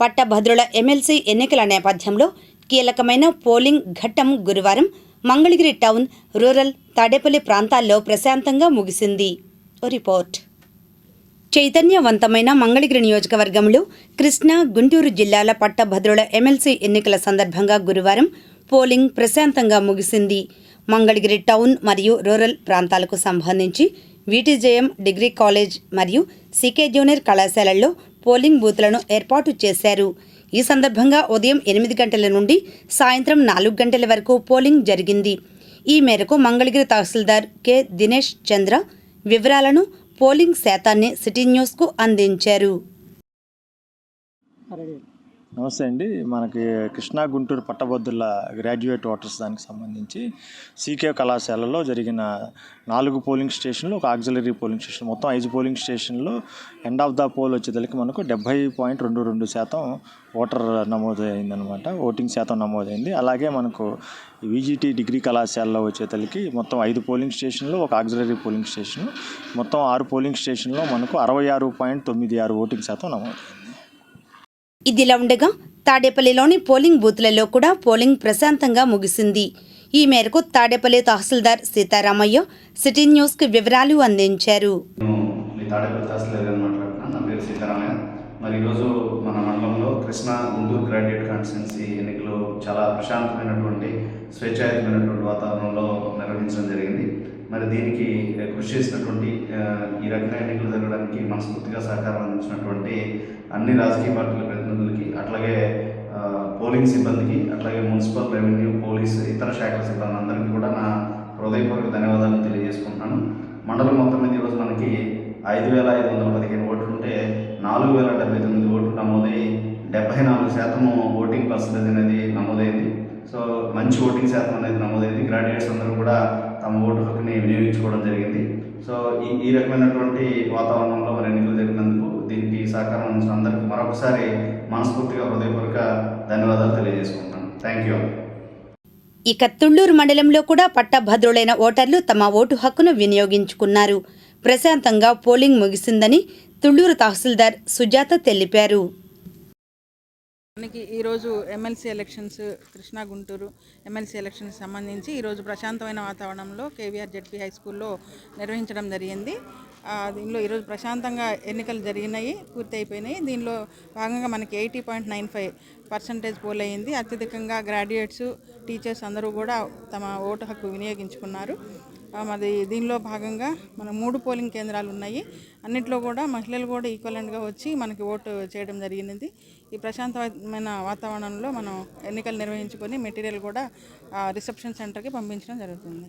పట్టభద్రుల ఎమ్మెల్సీ ఎన్నికల నేపథ్యంలో కీలకమైన పోలింగ్ ఘట్టం గురువారం మంగళగిరి టౌన్ రూరల్ తాడేపల్లి ప్రాంతాల్లో ప్రశాంతంగా ముగిసింది. ఓ రిపోర్ట్. చైతన్యవంతమైన మంగళగిరి నియోజకవర్గంలో కృష్ణా గుంటూరు జిల్లాల పట్టభద్రుల ఎమ్మెల్సీ ఎన్నికల సందర్భంగా గురువారం పోలింగ్ ప్రశాంతంగా ముగిసింది. మంగళగిరి టౌన్ మరియు రూరల్ ప్రాంతాలకు సంబంధించి వీటిజేఎం డిగ్రీ కాలేజ్ మరియు సీకే జూనియర్ కళాశాలల్లో పోలింగ్ బూత్లను ఏర్పాటు చేశారు. ఈ సందర్భంగా ఉదయం ఎనిమిది గంటల నుండి సాయంత్రం నాలుగు గంటల వరకు పోలింగ్ జరిగింది. ఈ మేరకు మంగళగిరి తహసీల్దార్ కె. దినేష్ చంద్ర వివరాలను పోలింగ్ శాతాన్ని సిటీ న్యూస్కు అందించారు. నమస్తే అండి. మనకి కృష్ణా గుంటూరు పట్టభద్రుల గ్రాడ్యుయేట్ ఓటర్స్ దానికి సంబంధించి సీకే కళాశాలలో జరిగిన నాలుగు పోలింగ్ స్టేషన్లు ఒక ఆక్సిలరీ పోలింగ్ స్టేషన్. మొత్తం ఐదు పోలింగ్ స్టేషన్లో ఎండ్ ఆఫ్ ద పోల్ వచ్చేసరికి మనకు డెబ్బై పాయింట్ రెండు రెండు శాతం ఓటర్ నమోదైందనమాట. ఓటింగ్ శాతం నమోదైంది. అలాగే మనకు విజిటి డిగ్రీ కళాశాలలో వచ్చేతలకి మొత్తం ఐదు పోలింగ్ స్టేషన్లు ఒక ఆక్సిలరీ పోలింగ్ స్టేషన్ మొత్తం ఆరు పోలింగ్ స్టేషన్లో మనకు అరవై ఆరు పాయింట్ తొమ్మిది ఆరు ఓటింగ్ శాతం నమోదైంది. ఇదిలా ఉండగా తాడేపల్లిలోని పోలింగ్ బూత్లలో కూడా పోలింగ్ ప్రశాంతంగా ముగిసింది. ఈ మేరకు తాడేపల్లి తహసీల్దార్ సీతారామయ్య సిటీ న్యూస్కి వివరాలు అందించారు. మరి ఈరోజు మన మండలంలో కృష్ణా గుంటూరు గ్రాడ్యుయేట్ కాన్స్టిట్యున్సీ ఎన్నికలు చాలా ప్రశాంతమైనటువంటి స్వేచ్ఛాయుతమైనటువంటి వాతావరణంలో నిర్వహించడం జరిగింది. మరి దీనికి కృషి చేసినటువంటి ఈ రకమైన ఎన్నికలు జరగడానికి మనస్ఫూర్తిగా సహకారం అందించినటువంటి అన్ని రాజకీయ పార్టీల ప్రతినిధులకి అట్లాగే పోలింగ్ సిబ్బందికి అట్లాగే మున్సిపల్ రెవెన్యూ పోలీస్ ఇతర శాఖల సిబ్బంది అందరికీ కూడా నా హృదయపూర్వక ధన్యవాదాలు తెలియజేసుకుంటున్నాను. మండలం మొత్తం మీద ఈరోజు మనకి ఐదు వేల ఐదు వందల పదిహేను ఓట్లు ఉంటే నాలుగు వేల డెబ్బై తొమ్మిది ఓట్లు నమోదై డెబ్బై నాలుగు శాతము ఓటింగ్ పర్సంటేజ్ అనేది నమోదైంది. సో మంచి ఓటింగ్ శాతం అనేది నమోదైంది. గ్రాడ్యుయేట్స్ అందరూ కూడా తమ ఓటు హక్కుని వినియోగించుకోవడం జరిగింది. సో ఈ ఈ రకమైనటువంటి వాతావరణంలో మరి ఎన్నికలు జరిగినందుకు దీనికి సహకారం అందించిన అందరికీ మరొకసారి మనస్ఫూర్తిగా హృదయపూర్వక ధన్యవాదాలు తెలియజేసుకుంటున్నాను. థ్యాంక్ యూ ఇక తుళ్ళూరు మండలంలో కూడా పట్టభద్రులైన ఓటర్లు తమ ఓటు హక్కును వినియోగించుకున్నారు. ప్రశాంతంగా పోలింగ్ ముగిసిందని తుళ్ళూరు తహసీల్దార్ సుజాత తెలిపారు. మనకి ఈరోజు MLC elections Krishna Guntur MLC elections సంబంధించి ఈరోజు ప్రశాంతమైన వాతావరణంలో కేవీఆర్ జెడ్పీ హై స్కూల్లో నిర్వహించడం జరిగింది. దీనిలో ఈరోజు ప్రశాంతంగా ఎన్నికలు జరిగినాయి పూర్తి అయిపోయినాయి దీనిలో భాగంగా మనకి eighty point nine five percentage poll అయ్యింది అత్యధికంగా గ్రాడ్యుయేట్స్ టీచర్స్ అందరూ కూడా తమ ఓటు హక్కు వినియోగించుకున్నారు. మరి దీనిలో భాగంగా మన మూడు పోలింగ్ కేంద్రాలు ఉన్నాయి. అన్నిట్లో కూడా మహిళలు కూడా ఈక్వలెంట్గా వచ్చి మనకి ఓటు చేయడం జరిగినది. ఈ ప్రశాంతమైన వాతావరణంలో మనం ఎన్నికలు నిర్వహించుకొని మెటీరియల్ కూడా రిసెప్షన్ సెంటర్కి పంపించడం జరుగుతుంది.